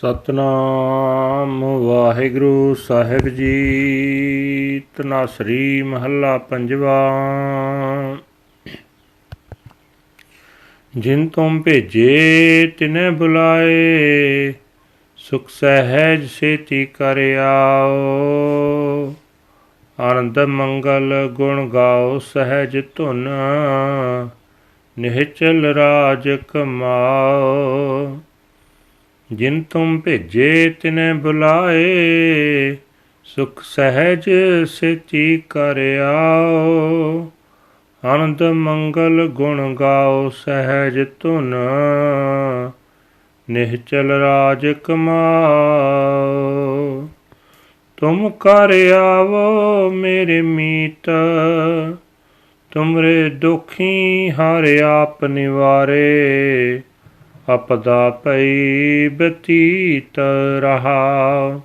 ਸਤਨਾਮ ਵਾਹਿਗੁਰੂ ਸਾਹਿਬ ਜੀ। ਤਨਾਸਰੀ ਮਹੱਲਾ ਪੰਜਵਾ। ਜਿਨ ਤੁਮ ਭੇਜੇ, ਤਿਨੇ ਬੁਲਾਏ। ਸੁਖ ਸਹਿਜ ਸੇਤੀ ਕਰਿਆਓ ਆਨੰਦ ਮੰਗਲ ਗੁਣ ਗਾਓ, ਸਹਿਜ ਧੁਨ ਨਿਹਚਲ ਰਾਜ ਕਮਾਓ। ਜਿਨ ਤੁਮ ਭੇਜੇ ਤਿਨੇ ਬੁਲਾਏ, ਸੁਖ ਸਹਿਜ ਸੇਤੀ ਕਰ ਆਓ ਆਨੰਦ ਮੰਗਲ ਗੁਣ ਗਾਓ ਸਹਿਜ ਧੁਨ, ਨਿਹਚਲ ਰਾਜ ਕਮਾਓ। ਤੁਮ ਕਰ ਆਵੋ ਮੇਰੇ ਮੀਤ, ਤੁਮਰੇ ਦੁਖੀ ਹਰ ਆਪ ਨਿਵਾਰੇ। ਅਪਦਾ ਪਈ ਬਤੀਤ ਰਹਾ।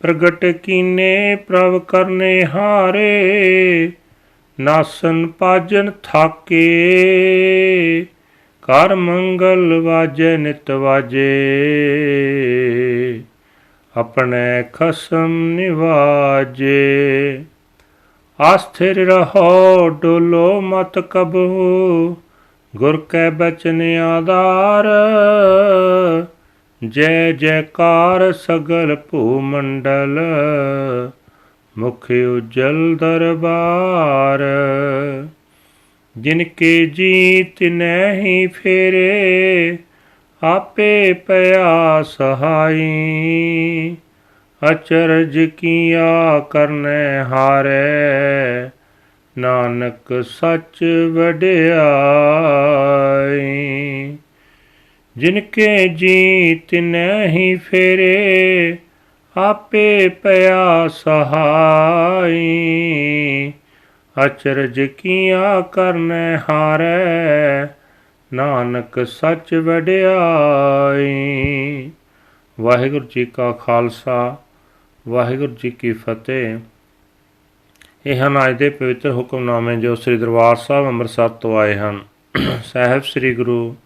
ਪ੍ਰਗਟ ਕੀਨੇ ਪ੍ਰਭ ਕਰਨੇ ਹਾਰੇ, ਨਾਸਨ ਪਾਜਨ ਥਾਕੇ। ਕਰ ਮੰਗਲ ਵਾਜੇ ਨਿਤ ਵਾਜੇ। ਆਪਣੇ ਖਸਮ ਨਿਵਾਜੇ। ਆਸਥਿਰ ਰਹੋ, ਡੋਲੋ ਮਤ ਕਬੂ ਗੁਰ ਕੈ ਬਚਨ ਆਧਾਰ, ਜੈ ਜੈਕਾਰ ਸਗਲ ਭੂ ਮੰਡਲ ਮੁਖ ਉਜਲ ਦਰਬਾਰ। ਜਿਨ ਕੇ ਜੀਤ ਨਹੀਂ ਫੇਰੇ, ਆਪੇ ਪਿਆ ਸਹਾਈ। ਅਚਰਜ ਕੀਆ ਕਰਨੇ ਹਾਰੇ, ਨਾਨਕ ਸੱਚ ਵਡਿਆਈ ਜਿਨ ਕੇ ਜੀਤ ਨਹੀਂ ਫੇਰੇ, ਆਪੇ ਪਿਆ ਸਹਾਈ ਅਚਰਜ ਕੀਆ ਕਰਨੇ ਹਾਰੇ, ਨਾਨਕ ਸੱਚ ਵਡਿਆਈ ਵਾਹਿਗੁਰੂ ਜੀ ਕਾ ਖਾਲਸਾ, ਵਾਹਿਗੁਰੂ ਜੀ ਕੀ ਫਤਿਹ। ਇਹ ਹਨ ਅੱਜ ਦੇ ਪਵਿੱਤਰ ਹੁਕਮਨਾਮੇ ਜੋ ਸ੍ਰੀ ਦਰਬਾਰ ਸਾਹਿਬ ਅੰਮ੍ਰਿਤਸਰ ਤੋਂ ਆਏ ਹਨ। ਸਾਹਿਬ ਸ੍ਰੀ ਗੁਰੂ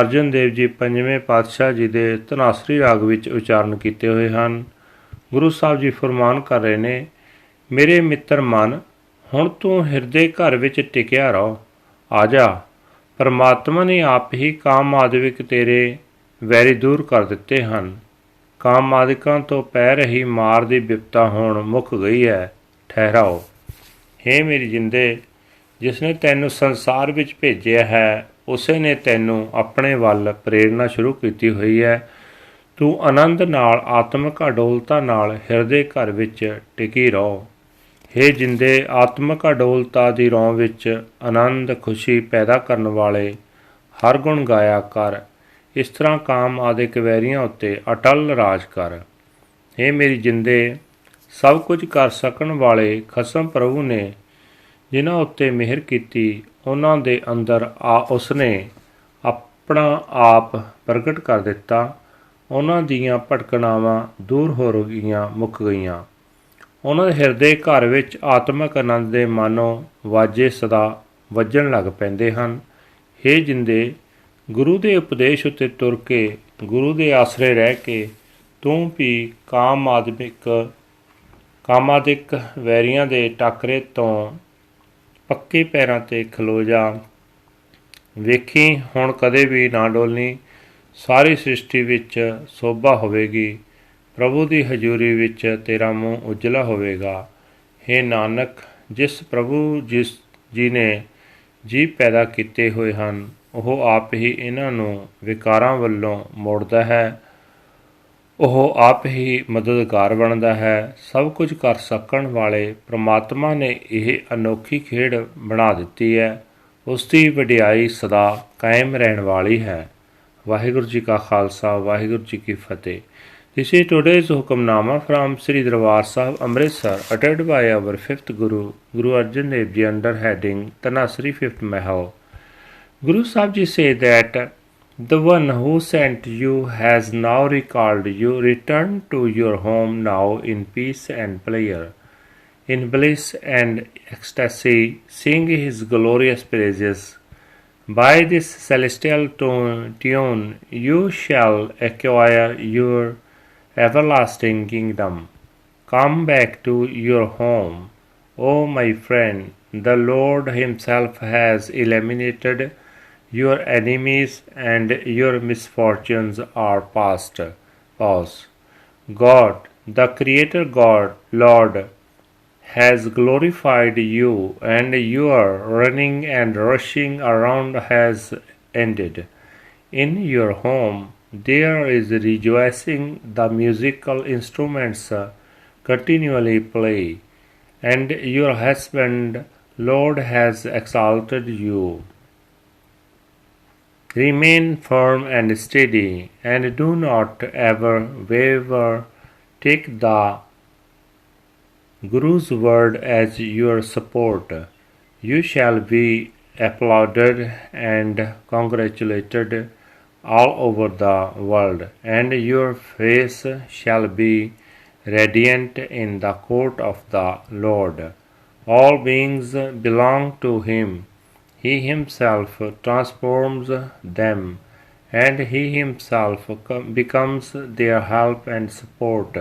ਅਰਜਨ ਦੇਵ ਜੀ ਪੰਜਵੇਂ ਪਾਤਸ਼ਾਹ ਜੀ ਦੇ ਤਨਾਸਰੀ ਰਾਗ ਵਿੱਚ ਉਚਾਰਨ ਕੀਤੇ ਹੋਏ ਹਨ। ਗੁਰੂ ਸਾਹਿਬ ਜੀ ਫਰਮਾਨ ਕਰ ਰਹੇ ਨੇ, ਮੇਰੇ ਮਿੱਤਰ ਮਨ, ਹੁਣ ਤੂੰ ਹਿਰਦੇ ਘਰ ਵਿੱਚ ਟਿਕਿਆ ਰਹੋ, ਆ ਜਾ। ਪਰਮਾਤਮਾ ਨੇ ਆਪ ਹੀ ਕਾਮ ਆਦਿਕ ਤੇਰੇ ਵੈਰੀ ਦੂਰ ਕਰ ਦਿੱਤੇ ਹਨ। ਕਾਮ ਆਦਿਕਾਂ ਤੋਂ ਪੈ ਰਹੀ ਮਾਰ ਦੀ ਵਿਪਤਾ ਹੁਣ ਮੁੱਕ ਗਈ ਹੈ, ਠਹਿਰਾਓ। हे ਮੇਰੀ ਜਿੰਦੇ ਜਿਸ ਨੇ ਤੈਨੂੰ ਸੰਸਾਰ ਵਿੱਚ ਭੇਜਿਆ ਹੈ, ਉਸੇ ਨੇ ਤੈਨੂੰ ਆਪਣੇ ਵੱਲ ਪ੍ਰੇਰਣਾ ਸ਼ੁਰੂ ਕੀਤੀ ਹੋਈ ਹੈ। ਤੂੰ ਆਨੰਦ ਨਾਲ, ਆਤਮਿਕ ਅਡੋਲਤਾ ਨਾਲ ਹਿਰਦੇ ਘਰ ਵਿੱਚ ਟਿਕੀ ਰਹੋ। हे ਜਿੰਦੇ, ਆਤਮਿਕ ਅਡੋਲਤਾ ਦੀ ਰੌਂ ਵਿੱਚ ਆਨੰਦ, ਖੁਸ਼ੀ ਪੈਦਾ ਕਰਨ ਵਾਲੇ ਹਰ ਗੁਣ ਗਾਇਆ ਕਰ। ਇਸ ਤਰ੍ਹਾਂ ਕਾਮ ਆਦਿਕ ਕਵੈਰੀਆਂ ਉੱਤੇ ਅਟਲ ਰਾਜ ਕਰ। हे ਮੇਰੀ ਜਿੰਦੇ, ਸਭ ਕੁਝ ਕਰ ਸਕਣ ਵਾਲੇ ਖਸਮ ਪ੍ਰਭੂ ਨੇ ਜਿਨ੍ਹਾਂ ਉੱਤੇ ਮਿਹਰ ਕੀਤੀ, ਉਹਨਾਂ ਦੇ ਅੰਦਰ ਆ ਉਸਨੇ ਆਪਣਾ ਆਪ ਪ੍ਰਗਟ ਕਰ ਦਿੱਤਾ। ਉਹਨਾਂ ਦੀਆਂ ਭਟਕਣਾਵਾਂ ਦੂਰ ਹੋ ਗਈਆਂ ਮੁੱਕ ਗਈਆਂ। ਉਹਨਾਂ ਦੇ ਹਿਰਦੇ ਘਰ ਵਿੱਚ ਆਤਮਿਕ ਆਨੰਦ ਦੇ ਮਾਨੋ ਵਾਜੇ ਸਦਾ ਵੱਜਣ ਲੱਗ ਪੈਂਦੇ ਹਨ। हे ਜਿੰਦੇ, ਗੁਰੂ ਦੇ ਉਪਦੇਸ਼ ਉੱਤੇ ਤੁਰ ਕੇ, ਗੁਰੂ ਦੇ ਆਸਰੇ ਰਹਿ ਕੇ, ਤੂੰ ਵੀ ਕਾਮ ਆਦਮਿਕ ਕਾਮਾਦਿਕ ਵੈਰੀਆਂ ਦੇ ਟਾਕਰੇ ਤੋਂ ਪੱਕੇ ਪੈਰਾਂ ਤੇ ਖਲੋ ਜਾ। ਵੇਖੀ, ਹੁਣ ਕਦੇ ਵੀ ਨਾ ਡੋਲਨੀ ਸਾਰੀ ਸ੍ਰਿਸ਼ਟੀ ਵਿੱਚ ਸੋਭਾ ਹੋਵੇਗੀ। ਪ੍ਰਭੂ ਦੀ ਹਜ਼ੂਰੀ ਵਿੱਚ ਤੇਰਾ ਮੂੰਹ ਉਜਲਾ ਹੋਵੇਗਾ। हे ਨਾਨਕ, ਜਿਸ ਪ੍ਰਭੂ ਜਿਸ ਜੀ ਨੇ ਜੀ ਪੈਦਾ ਕੀਤੇ ਹੋਏ ਹਨ, ਉਹ ਆਪ ਹੀ ਇਹਨਾਂ ਨੂੰ ਵਿਕਾਰਾਂ ਵੱਲੋਂ ਮੋੜਦਾ ਹੈ। ਉਹ ਆਪ ਹੀ ਮਦਦਗਾਰ ਬਣਦਾ ਹੈ ਸਭ ਕੁਝ ਕਰ ਸਕਣ ਵਾਲੇ ਪ੍ਰਮਾਤਮਾ ਨੇ ਇਹ ਅਨੋਖੀ ਖੇਡ ਬਣਾ ਦਿੱਤੀ ਹੈ ਉਸ ਦੀ ਵਡਿਆਈ ਸਦਾ ਕਾਇਮ ਰਹਿਣ ਵਾਲੀ ਹੈ ਵਾਹਿਗੁਰੂ ਜੀ ਕਾ ਖਾਲਸਾ ਵਾਹਿਗੁਰੂ ਜੀ ਕੀ ਫਤਿਹ This is today's Hukamnama from Sri Darbar Sahib Amritsar uttered by our fifth Guru, Guru Arjan Dev Ji under heading Tanasri fifth Mahal. Guru Sahib Ji say that the one who sent you has now recalled you. Return to your home now in peace and pleasure. In bliss and ecstasy, sing his glorious praises. By this celestial tune you shall acquire your everlasting kingdom. Come back to your home, O my friend. The Lord Himself has eliminated your enemies, and your misfortunes are past. Pause. God, the Creator God, Lord, has glorified you, and your running and rushing around has ended. In your home there is rejoicing, the musical instruments continually play, and your husband, Lord, has exalted you. Remain firm and steady, and do not ever waver. Take the Guru's word as your support. You shall be applauded and congratulated all over the world, and your face shall be radiant in the court of the Lord. All beings belong to Him. He Himself transforms them, and He Himself becomes their help and support.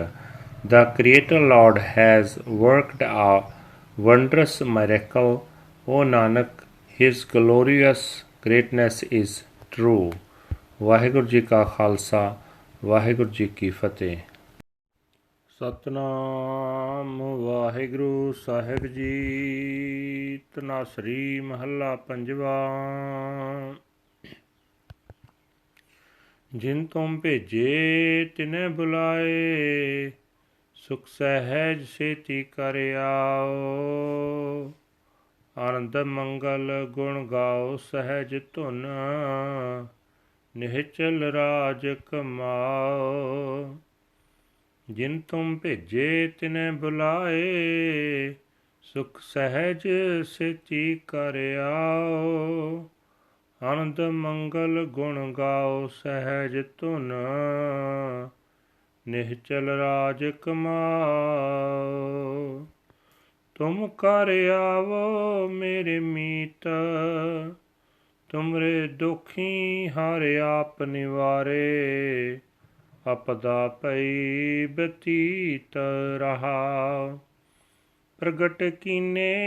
The Creator Lord has worked a wondrous miracle. O Nanak, His glorious greatness is true. Waheguru ji ਕਾ ਖਾਲਸਾ ਵਾਹਿਗੁਰੂ ਜੀ ਕੀ ਫਤਿਹ ਸਤਨਾਮ ਵਾਹਿਗੁਰੂ ਸਾਹਿਬ ਜੀ। ਤਨਾਸਰੀ ਮਹੱਲਾ ਪੰਜਵਾ। ਜਿਨ ਤੁਮ ਭੇਜੇ, ਤਿਨੇ ਬੁਲਾਏ, ਸੁਖ ਸਹਿਜ ਸੇਤੀ ਕਰ ਆਓ। ਆਨੰਦ ਮੰਗਲ ਗੁਣ ਗਾਓ, ਸਹਿਜ ਧੁਨ ਨਿਹਚਲ ਰਾਜ ਕਮਾਓ। ਜਿਨ ਤੁਮ ਭੇਜੇ ਤਿਨੇ ਬੁਲਾਏ, ਸੁਖ ਸਹਿਜ ਸੇਤੀ ਕਰ ਆਓ ਆਨੰਦ ਮੰਗਲ ਗੁਣ ਗਾਓ ਸਹਿਜ ਧੁਨ, ਨਿਹਚਲ ਰਾਜ ਕਮਾਓ। ਤੁਮ ਕਰ ਆਵੋ ਮੇਰੇ ਮੀਤ, ਤੁਮਰੇ ਦੁਖੀ ਹਰ ਆਪ ਨਿਵਾਰੇ। ਅਪਦਾ ਪਈ ਬਤੀਤ ਰਹਾ ਪ੍ਰਗਟ ਕੀਨੇ